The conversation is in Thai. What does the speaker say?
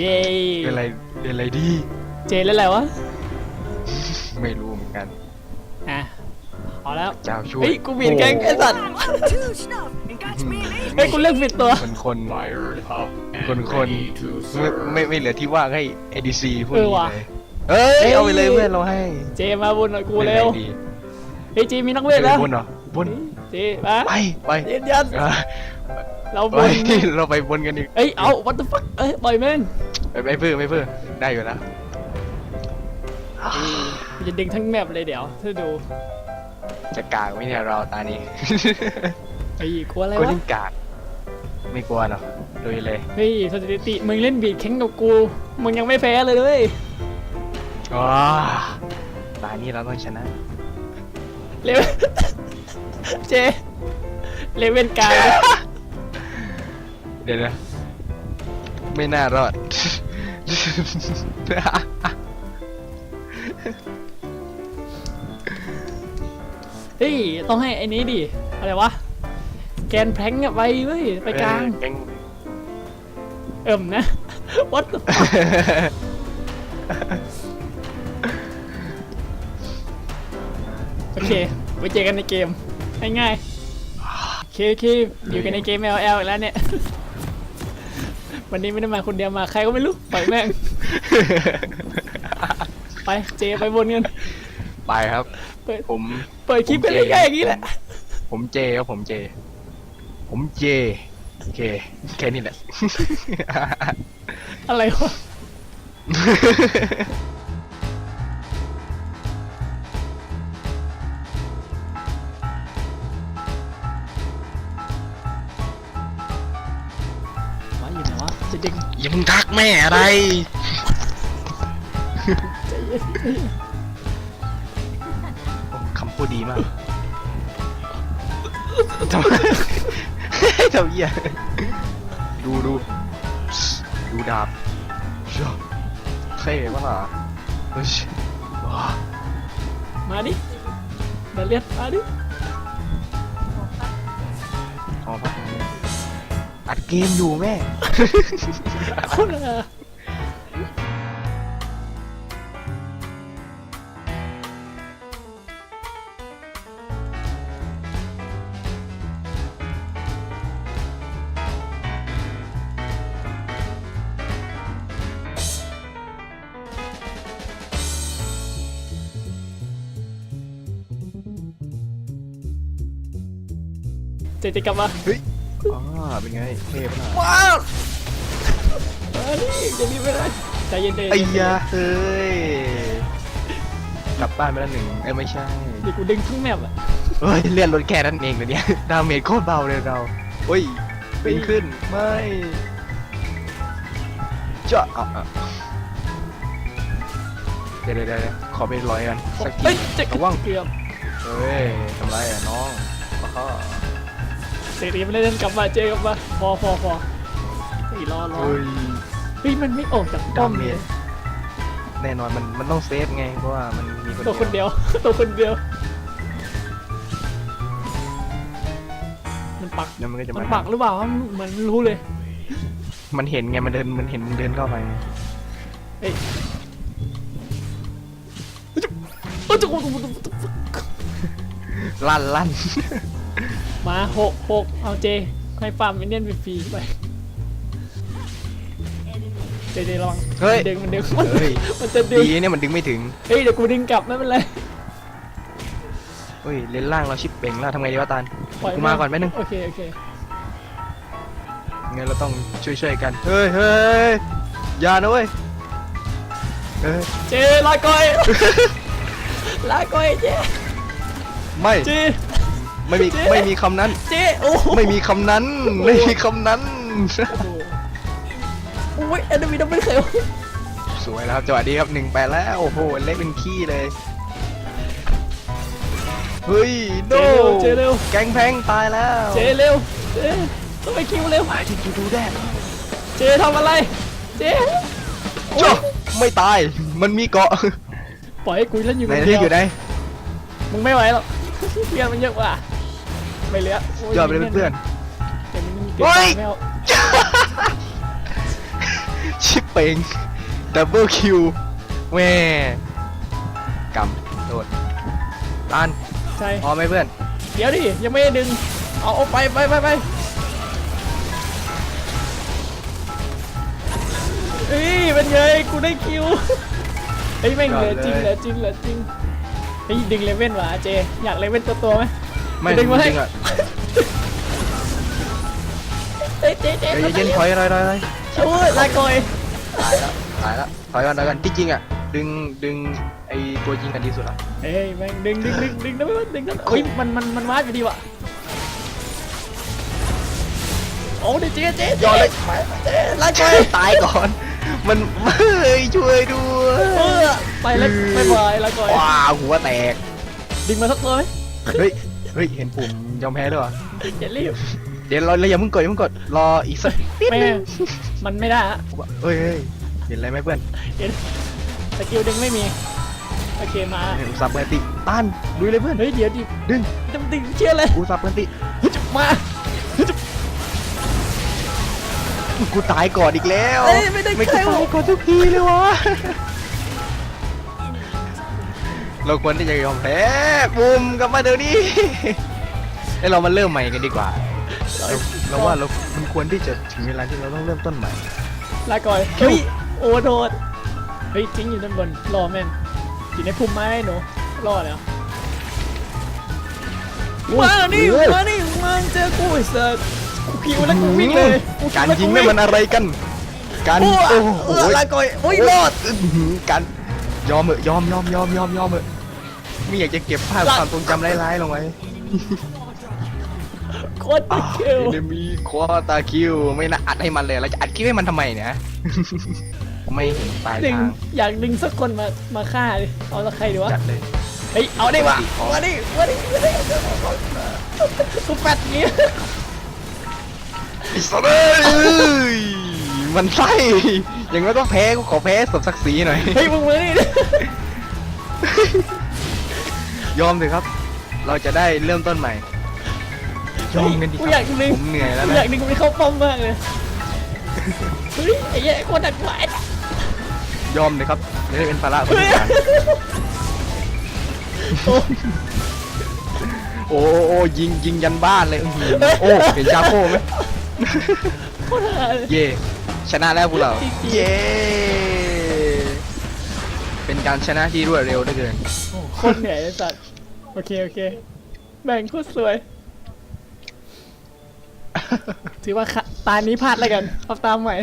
เย้เป็นอะไรเป็นอะไรดี เจเล่นอะไรวะ ไม่รู้เหมือนกัน อะเอาแล้วเจ้าช่วยเฮ้ยกูบินแกงไอ้สัตว์ Too snuff and got me an เฮ้ยกูเลือกผิดตัว คนคน Fired up คน and คน ready to ไม่ serve. ไม่ไม่เหลือที่ว่างให้ ADC พวกเออนี้ว่ะ เลยเอ้ยเอาไปเลยเพื่อนเราให้เจมาบนหน่อยกูเร็ว ป็นไงดีเฮ้ยเจมีนักเวทเจแล้วบนเหรอบนเจมาไปไปยืนยันอะเราบไปนเราไปบนกันอีกเอ้ยเอา what the fuck เอ้ยปล่อยแม่ง ไปไปเพื่อไม่เพื่อได้อยู่แล้วกูจะดึงทั้งแมปเลยเดี๋ยวถ้าดูจะกากไหมเนี่ยเราตานี้ ไอ้ยกลัวอะไรก็วะ เล่นกากไม่กลัวหรอกลุยเลยเฮ้ยสถิติมึงเล่นบีดแข่งกับกู มึงยังไม่แพ้เลยด้วยอ๋อตานี้เราต้องชนะเลเวเจ เลเวนกลางเดี๋ยวนะ ไม่น่ารอด เฮ้ย ต้องให้ไอ้นี้ดิ อะไรวะ แกนแพลงอะไปเว้ย ไปกลาง เออแงเอิ่มนะ what the fuck โอเค ไว้เจอกันในเกม ง่ายๆโอเคโอเคอยู่กันในเกม LL อีกแล้วเนี่ย วันนี้ไม่ได้มาคนเดียวมาใครก็ไม่รู้ปล่อยแม่ง ไปเจไปบนกันไปครับ เปิดผม เปิดคลิปกันเลยง่ายๆอย่างนี้แหละ ผมเจครับผมเจ ผมเจโอเคแค่นี้แหละ อะไรวะวะ งอย่ามึงทักแม่อะไรใจเย็นใจเย็นคำพูดดีมากทำไมทำเหี้ยดูดูดูดาบเชี่ยเท่ปะล่ะเฮ้ยว้ามาดิเดยวเลียดมาดิพอปะ อัดเกมอยู่แม่ คนละเจจะกลับมาเฮ้ย อ๋อเป็นไงเท่ปะล่ะว้าวมาดิจะรีบไม่ได้ใจเย็นใจเย็นไอ้ยาเฮ้ยกลับบ้านไปแล้วหนึ่งเอ้ยไม่ใช่เดี๋ยวกูดึงทั้งแมปอะเฮ้ยเลื่อนรถแค่นั้นเองเลยวเนี่ยดาเมจโคตรเบาเลยเราเฮ้ยปีนขึ้นไม่จะอะอะเดี๋ยวเดี๋ยวเดี๋ยวขอไปลอยกันสักทีเฮ้ยจะระวังเกือบเฮ้ยทำไรอะน้องมาข้อ เสรีไม่ได้เล่นกลับมาเจอกลับมาพอพอพอเฮ้ยรอรอเฮ้ยเฮ้ยมันไม่ออกจากป้อมดาเมเลจยแน่นอนมันมันต้องเซฟไงเพราะว่ามันมีคนตัวคนเดียวตัวคนเดียว มันปักเดี๋ยวมันก็จะมันมาปักหรือเปล่าเหมือนรู้เลย มันเห็นไงมันเดินมันเห็นมึงเดินเข้าไปเฮ้ยโอ้ยจะกูลั่นลั่น มาหกหกเอาเจให้ฟาร์มมินเนี่ยนฟรีๆไปเจเจระวังเฮ้ย มันดึงมันดึงมันเฮ้ยมันจะดึง ดีเนี่ยมันดึงไม่ถึงเฮ้ยเดี๋ยวกูดึงกลับไม่เป็นไร เฮ้ยเลนล่างเราชิปเป่งแล้วทำไงดีวะตาลปล่อยกูมาก่อนแป๊บนึงโอเคโอเคงั้นเราต้องช่วยช่วยๆกันเฮ้ยเฮ้ยอย่านะเว้ยเฮ้ยเจลาก่อย ลาก่อยเจไม่ เจ ไม่มีเจ๊ไม่มีคำนั้น เจโอ้โหไม่มีคำนั้น ไม่มีคำนั้นโอ้ยแอนด์วีดับเบิลเคลสวยแล้วครับจังหวะดีครับหนึ่งไปแล้วโอ้โหเล็กเป็นขี้เลยเฮ้ยโดเจเร็วแกงแพงตายแล้วเจเร็วเจต้องไปคิวเร็วไปที่ดูดูได้เจทำอะไร เจจ้าไม่ตายมันมีเกาะปล่อยให้กูเล่นอยู่ไหคนนเดีที่ยวอยู่ไหนมึงไม่ไหวหรอกเพื่อนมันเยอะกว่า ไม่เหลือโยอดไปเลยเพื่อน เดี๋ยวมันมีเกิเฮ้ยไม่เอาๆชิปเป่งดับเบิลคิวแม่กำโดดตันใช่พอไหมเพื่อนเดี๋ยวดิยังไม่ได้ดึงเอาเอาไปไปไปไปเฮ้ยเป็นไงกูได้คิวเฮ้ยแม่งเหลือจริงเหลือจริงเหลือจริงเฮ้ยดึงเลเว่นว่ะเจอยากเลเว่นตัวตัวๆไหมไม่ดึจงมาให้ริงๆอะเฮ้ยเจเจเฮ้ยเย็น ถอยถอยถอยถอยช่วยลากอยตายแล้วตายแล้วถอยก่อนถอยก่อนที่จริงอะดึงดึงไอตัวยิงกันดีสุดอะเฮ้ยแม่งดึงดึงดึงดึงดึงดึงดึงเฮ้ยมันมันมันวาดไปดีว่ะโอ้เดี๋ยวเจเจเจยอดเลยเจลากอยตายก่อน มันเฮ้ยช่วยด้วยเออไปแล้วไปบายลากอยว้าวหัวแตกดึงมาสักตัวไหมเฮ้ย เฮ้ย เห็นปุ่มยอมแพ้ด้วยเหรออย่ารีบเดี๋ยวเราเราอย่าเพิ่งกดอย่าเพิ่งกด รออีกสักนิดไม่นึงมันไม่ได้ฮะเฮ้ยเฮ้ยเห็นอะไรไหมเพื่อนเห็นสกิลดึงไม่มี โอเคมา เห็นซับเบนติต้านลุยเลยเพื่อน เฮ้ยเดี๋ยวดิดึงดึงดึงเชื่อเลยกูซับเบนติเฮ้ยจะมาเฮ้ยจะกูตายก่อนอีกแล้ว เอ้ยไม่ได้ไม่ใครตาหรยอกก่อนทุกทีเลยวะ เราควรที่จะยอมแพ้บูมกลับมาเดี๋ยวนี้ให้เรามาเริ่มใหม่กันดีกว่าเราเราว่าเรามันควรที่จะถึงเวลาที่เราต้องเริ่มต้นใหม่ ลาก่อยเฮ้ยโอ้โดดเฮ้ยจริงอยู่ด้านบนรอแม่งอยู่ในพุ่มไม้หนูรอแล้วมานี่โอ้โหมานี่มาเจอกูไอ้สัสกูคิวแล้วกูวิ่งเลยกูคิการวแล้วยิงกูนี่วิ่มันอะไรกัน การโอ้โอ้โหโหลาก่อยโอ้ยรอด อื้อหือการ ยอมเหอะยอมยอมยอมยอมยอมเหอะไม่อยากจะเก็บภาพความทรงจำร้ายๆลงไว้โคตรคิวเดมีควอตาคิว ไม่น่าอัดให้มันเลยเราจะอัดคลิปให้มันทำไมเนี่ย ไม่เห็นปลายดึงทางอยากดึงสักคนมามาฆ่าดิเอาสักใครดีวะจัดเลย เฮ้ยเอาดิวะมาดิมาดิมาดิกูแฟดอย่างงี้ไอ้สัสเอ้ยมันไส้ อย่างนั้นก็แพ้กูขอแพ้สมศักดิ์ศรีหน่อย เฮ้ยมึงมาดิยอมเถอะครับ เราจะได้เริ่มต้นใหม่ ยอมกันดิคกูรับอยากดึงผมเหนื่อยแล้วกูนะ อยากดึงกูไปเข้าป้อมมากเลย เฮ้ยไอ้เหี้ยโคตรดักหวายยอมเลยครับไม่ได้เป็นภาระคนพิการโอ้โอ้โอ้ยิงยิงยันบ้านเลยอื้อหือโอ้เห็นชาโก้ไหมโคตรฮาเลยเย่ ชนะแล้วพวกเราจริงๆเย่เป็นการชนะที่รวดเร็วเหลือเกินโคตรเหนื่อยไอ้สัตว์โอเคโอเค แบ่งโคตรสวย ถือว่าค่ะตานี้พลาดแล้วกันเอาตามใหม่